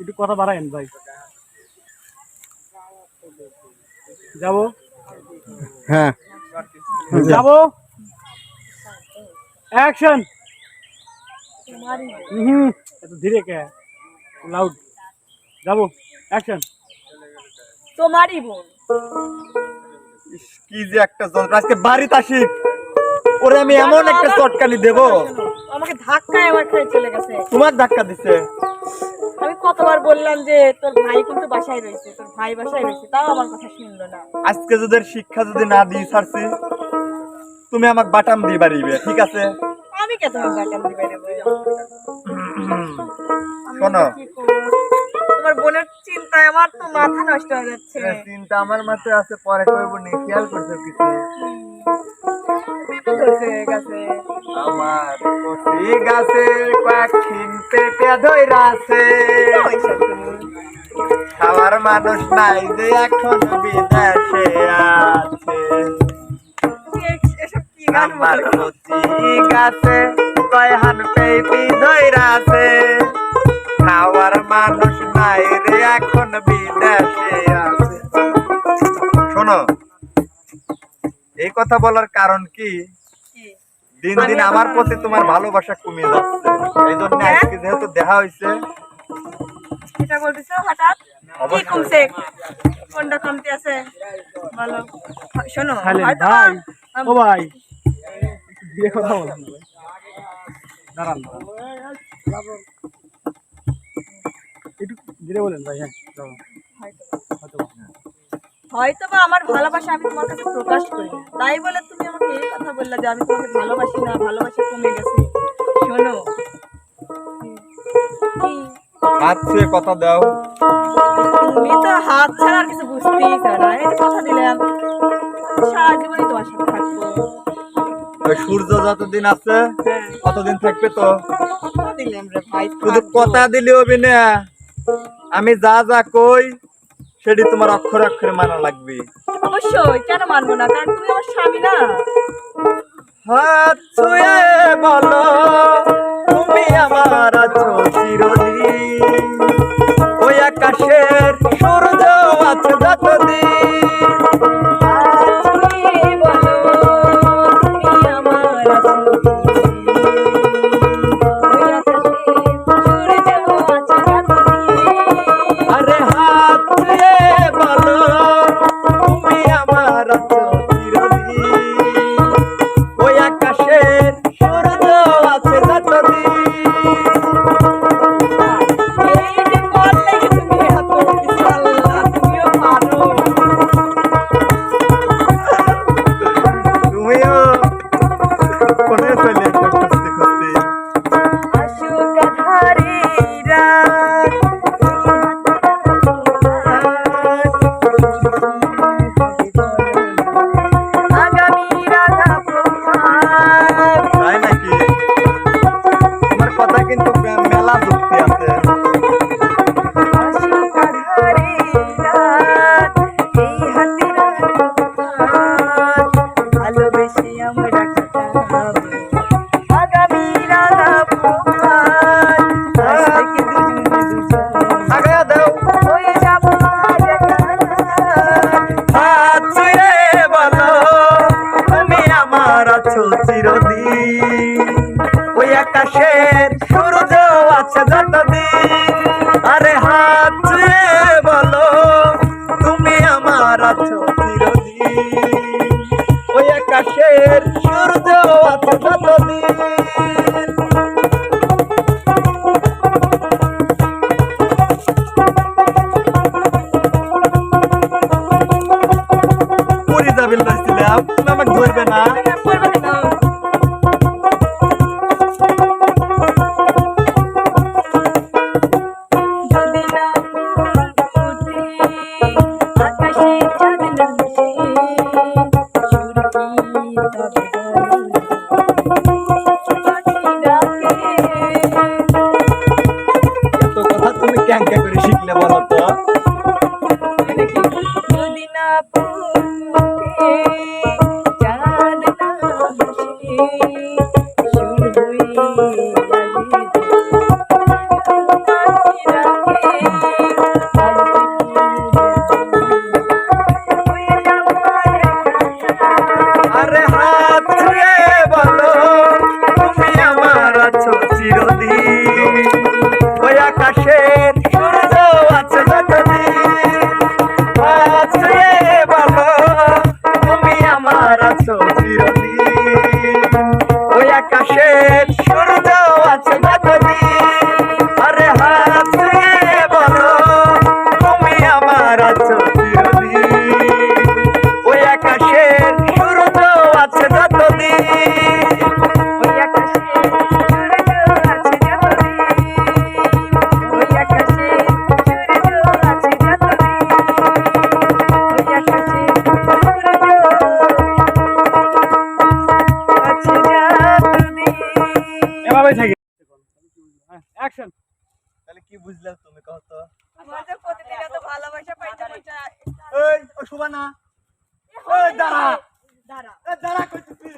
একটু কথা বাড়ায়েন ভাই। যাব? হ্যাঁ। যাব? অ্যাকশন হুম এত ধীরে কে? লাউড যাব? অ্যাকশন তোমারই বোন। কি যে একটা যন্ত্র। আজকে বাড়িতে আসি। ওরে আমি এমন একটা চটকানি দেব। আমাকে ধাক্কায় আমার খেয়ে চলে গেছে। তোমার ধাক্কা দিছে? আমি কতবার বললাম যে তোর ভাই কিন্তু বাসায় রয়েছে তোর ভাই বাসায় রয়েছে। তাও আমার কথা শুনলো না। আজকে যদি শিক্ষা যদি না দিই ছাড়ছি তুমি আমাকে বাটাম দিয়ে বাড়িবে ঠিক আছে? আমি কে তোমার বাটাম দিবে দেবো শোনো। তোমার বোনের চিন্তায় আমার তো মাথা নষ্ট হয়ে যাচ্ছে। চিন্তা আমার মাথায় আছে পরে করব নি খেয়াল করছ কিছু? আমার কচি ধইরা আছে খাওয়ার মানুষ নাই যে এখন বিদেশে আছে। আমার? কচি গাছে কয়হান পেঁপি ধইরা আছে খাওয়ার মানুষ নাই রে এখন বিদেশে আছে। শোনো এই কথা বলার কারণ কি? দিন দিন এখন- আমার প্রতি তোমার ভালোবাসা কমে যাচ্ছে। এই জন্য হ্যাঁ? আজকে যেহেতু দেখা হয়েছে এটা বলতেছো হঠাৎ? কি কমছে? কোনটা কমতে আছে? বলো। শোনো হয়তো ও ভাই। কথা দাঁড়ান। ধীরে বলেন ভাই হ্যাঁ। হয়তো বা। হয়তো বা আমার ভালোবাসা আমি তোমার কাছে প্রকাশ করি। তাই বলে তুমি আমাকে এই কথা বললে যে আমি তোমাকে ভালোবাসি না ভালোবাসা কমে গেছে। শোনো। হাত ছুঁয়ে কথা দাও। তুমি তো হাত ছাড়া আর কিছু বুঝতেই না। এই কথা দিলাম সারা জীবনই তোমার সাথে থাকব। সূর্য যতদিন আছে হ্যাঁ। ততদিন থাকবে তো। কথা ভাই শুধু কথা দিলে হবে না। আমি যা যা কই সেটি তোমার অক্ষর অক্ষরে মানা লাগবে। অবশ্যই কেন মানবো না? কারণ তুমি আমার স্বামী না। হাত ছুঁয়ে বলো আকাশের সূর্য আছে যতদিন। আরে হাত ছুঁয়ে বলো, তুমি আমার আছো চিরদিন। ওই আকাশের সূর্য আছে যতদিন। আমাকে ধরবে না। এইভাবেই থাকি। অ্যাকশন তাহলে কি বুঝলে তুমি কহ তো? আমাদের প্রতিদিন এত ভালোবাসা পাইতে পাইতে এই ও শুভানা। ওই দাঁড়া। দাঁড়া দাঁড়া কই তুই